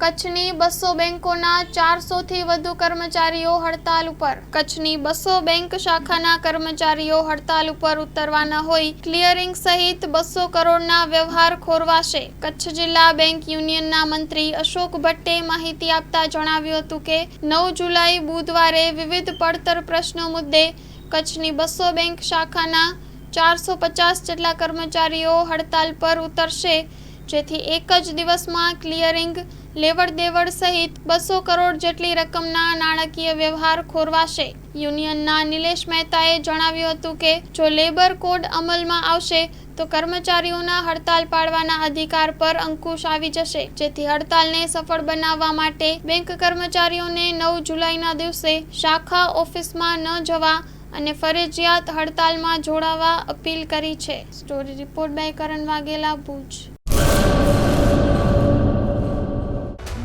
કચ્છની બસો બેંકોના ચારસોથી વધુ કર્મચારીઓ હડતાલ ઉપર. કચ્છની બસો બેંક શાખાના કર્મચારીઓ હડતાલ ઉપર ઉતરવાના હોય, ક્લિયરિંગ સહિત બસો કરોડના વ્યવહાર ખોરવાશે. કચ્છ જિલ્લા બેંક યુનિયનના મંત્રી અશોક ભટ્ટે માહિતી આપતા જણાવ્યું હતું કે, નવ જુલાઈ બુધવારે વિવિધ પડતર પ્રશ્નો મુદ્દે કચ્છની બસો બેંક શાખાના ચારસો પચાસ જેટલા કર્મચારીઓ હડતાલ પર ઉતરશે. જેથી એક જ દિવસમાં ક્લિયરિંગ લેવડ દેવડ સહિત બસો કરોડ જેટલી રકમના નાણાકીય વ્યવહાર ખોરવાશે. યુનિયનના નિલેશ મહેતાએ જણાવ્યું હતું કે, જો લેબર કોડ અમલમાં આવશે, તો કર્મચારીઓના હડતાલ પાડવાના અધિકાર પર અંકુશ આવી જશે, જેથી હડતાલને સફળ બનાવવા માટે બેંક કર્મચારીઓને નવ જુલાઈના દિવસે શાખા ઓફિસમાં ન જવા અને ફરજિયાત હડતાલમાં જોડાવા અપીલ કરી છે. Story report by Karan Vaghela, Bhuj.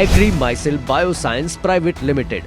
Agri માઇસેલ બાયોસાયન્સ પ્રાઇવેટ લિમિટેડ.